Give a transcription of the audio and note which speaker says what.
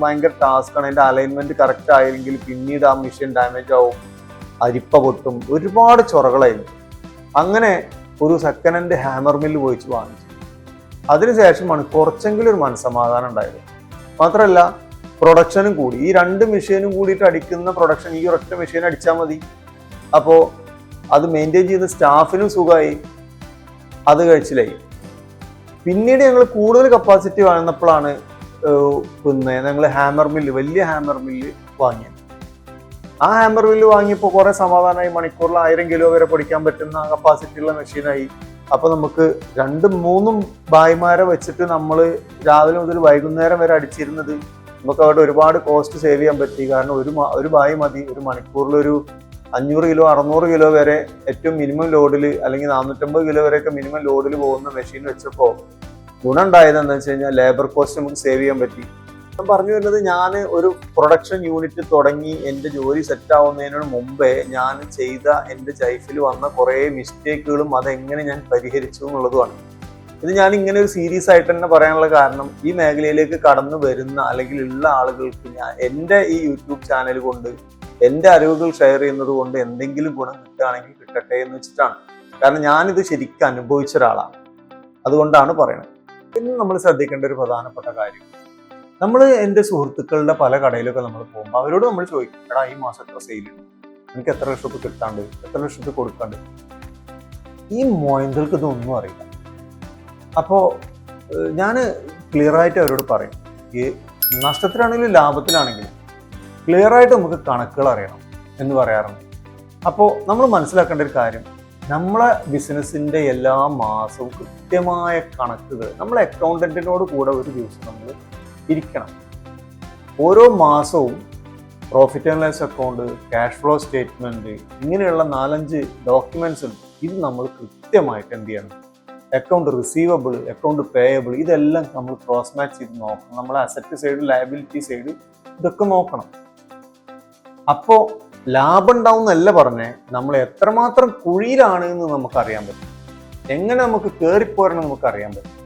Speaker 1: ഭയങ്കര ടാസ്ക്കാണ് അതിന്റെ alignment correct ആയില്ലെങ്കിൽ പിന്നീട് ആ മെഷീൻ ഡാമേജ് ആവും അരിപ്പ പൊട്ടും ഒരുപാട് ചൊറകളായിരുന്നു. അങ്ങനെ ഒരു സെക്കൻഡ് ഹാൻഡ് ഹാമർ മില്ല് പോയിച്ച് വാങ്ങിച്ചു. അതിനുശേഷമാണ് കുറച്ചെങ്കിലും ഒരു മനസ്സമാധാനം ഉണ്ടായത്. മാത്രമല്ല പ്രൊഡക്ഷനും കൂടി. ഈ രണ്ട് മെഷീനും കൂടിയിട്ട് അടിക്കുന്ന പ്രൊഡക്ഷൻ ഈ ഒരൊറ്റ മെഷീൻ അടിച്ചാൽ മതി. അപ്പോൾ അത് മെയിന്റെയിൻ ചെയ്യുന്ന സ്റ്റാഫിനും സുഖമായി. അത് കഴിച്ചിലായി. പിന്നീട് ഞങ്ങൾ കൂടുതൽ കപ്പാസിറ്റി വന്നപ്പോഴാണ് ഏഹ്, പിന്നെ ഞങ്ങൾ ഹാമർ മില്ല് വലിയ ഹാമർ മില്ല് വാങ്ങിയത് ആ ഹാമർ മില്ല് വാങ്ങിയപ്പോൾ കുറെ സമാധാനമായി മണിക്കൂറിൽ ആയിരം കിലോ വരെ പൊടിക്കാൻ പറ്റുന്ന കപ്പാസിറ്റി ഉള്ള മെഷീനായി അപ്പോൾ നമുക്ക് രണ്ടും മൂന്നും ഭായിമാരെ വെച്ചിട്ട് നമ്മൾ രാവിലെ മുതൽ വൈകുന്നേരം വരെ അടിച്ചിരുന്നത് നമുക്ക് അവിടെ ഒരുപാട് കോസ്റ്റ് സേവ് ചെയ്യാൻ പറ്റി. കാരണം ഒരു ഒരു ബായി മതി ഒരു മണിക്കൂറിലൊരു അഞ്ഞൂറ് കിലോ അറുന്നൂറ് കിലോ വരെ ഏറ്റവും മിനിമം ലോഡിൽ അല്ലെങ്കിൽ നാനൂറ്റമ്പത് കിലോ വരെയൊക്കെ മിനിമം ലോഡിൽ പോകുന്ന മെഷീൻ വെച്ചപ്പോൾ ഗുണം ഉണ്ടായത് എന്താ വെച്ച് കഴിഞ്ഞാൽ ലേബർ കോസ്റ്റ് നമുക്ക് സേവ് ചെയ്യാൻ പറ്റി. ഞാൻ പറഞ്ഞു വരുന്നത് ഞാൻ ഒരു പ്രൊഡക്ഷൻ യൂണിറ്റ് തുടങ്ങി എന്റെ ജോലി സെറ്റ് ആവുന്നതിന് മുമ്പേ ഞാൻ ചെയ്ത എന്റെ ലൈഫിൽ വന്ന കുറേ മിസ്റ്റേക്കുകളും അതെങ്ങനെ ഞാൻ പരിഹരിച്ചു എന്നുള്ളതുമാണ്. ഇത് ഞാൻ ഇങ്ങനെ ഒരു സീരീസ് ആയിട്ട് തന്നെ പറയാനുള്ള കാരണം ഈ മേഖലയിലേക്ക് കടന്നു വരുന്ന അല്ലെങ്കിൽ ഉള്ള ആളുകൾക്ക് ഞാൻ എന്റെ ഈ യൂട്യൂബ് ചാനൽ കൊണ്ട് എന്റെ അറിവുകൾ ഷെയർ ചെയ്യുന്നത് കൊണ്ട് എന്തെങ്കിലും ഗുണം കിട്ടുകയാണെങ്കിൽ കിട്ടട്ടെ എന്ന് വെച്ചിട്ടാണ്. കാരണം ഞാനിത് ശരിക്കും അനുഭവിച്ച ഒരാളാണ്. അതുകൊണ്ടാണ് പറയുന്നത് പിന്നെ നമ്മൾ ശ്രദ്ധിക്കേണ്ട ഒരു പ്രധാനപ്പെട്ട കാര്യം. നമ്മൾ എന്റെ സുഹൃത്തുക്കളുടെ പല കടയിലൊക്കെ നമ്മൾ പോകുമ്പോൾ അവരോട് നമ്മൾ ചോദിക്കും എടാ ഈ മാസം എത്ര സെയിൽ ഉണ്ട്? എനിക്ക് എത്ര ലക്ഷം രൂപ കിട്ടാണ്ട്? എത്ര ലക്ഷം രൂപ കൊടുക്കാണ്ട്? ഈ മോയന്തൾക്ക് ഇതൊന്നും അറിയില്ല. അപ്പോൾ ഞാൻ ക്ലിയറായിട്ട് അവരോട് പറയും ഈ നഷ്ടത്തിലാണെങ്കിലും ലാഭത്തിലാണെങ്കിലും ക്ലിയറായിട്ട് നമുക്ക് കണക്കുകൾ അറിയണം എന്ന് പറയാറുണ്ട്. അപ്പോൾ നമ്മൾ മനസ്സിലാക്കേണ്ട ഒരു കാര്യം നമ്മളെ ബിസിനസ്സിന്റെ എല്ലാ മാസവും കൃത്യമായ കണക്കുകൾ നമ്മളെ അക്കൗണ്ടന്റിനോട് കൂടെ ഒരു ദിവസം നമ്മൾ ഇരിക്കണം. ഓരോ മാസവും profit and loss account cash flow statement ഇങ്ങനെയുള്ള നാലഞ്ച് ഡോക്യുമെന്റ്സ് ഉണ്ട്. ഇത് നമ്മൾ കൃത്യമായിട്ട് എന്ത് ചെയ്യണം? അക്കൗണ്ട് റിസീവബിൾ അക്കൗണ്ട് പേയബിൾ ഇതെല്ലാം നമ്മൾ ക്രോസ് മാച്ച് ചെയ്ത് നോക്കണം. നമ്മളെ അസറ്റ് സൈഡ് ലയബിലിറ്റി സൈഡ് ഇതൊക്കെ നോക്കണം. അപ്പോൾ ലാഭം ഉണ്ടാവും എന്നല്ല പറഞ്ഞേ. നമ്മൾ എത്രമാത്രം കുഴിയിലാണ് എന്ന് നമുക്കറിയാൻ പറ്റും. എങ്ങനെ നമുക്ക് കയറിപ്പോരണം നമുക്കറിയാൻ പറ്റും.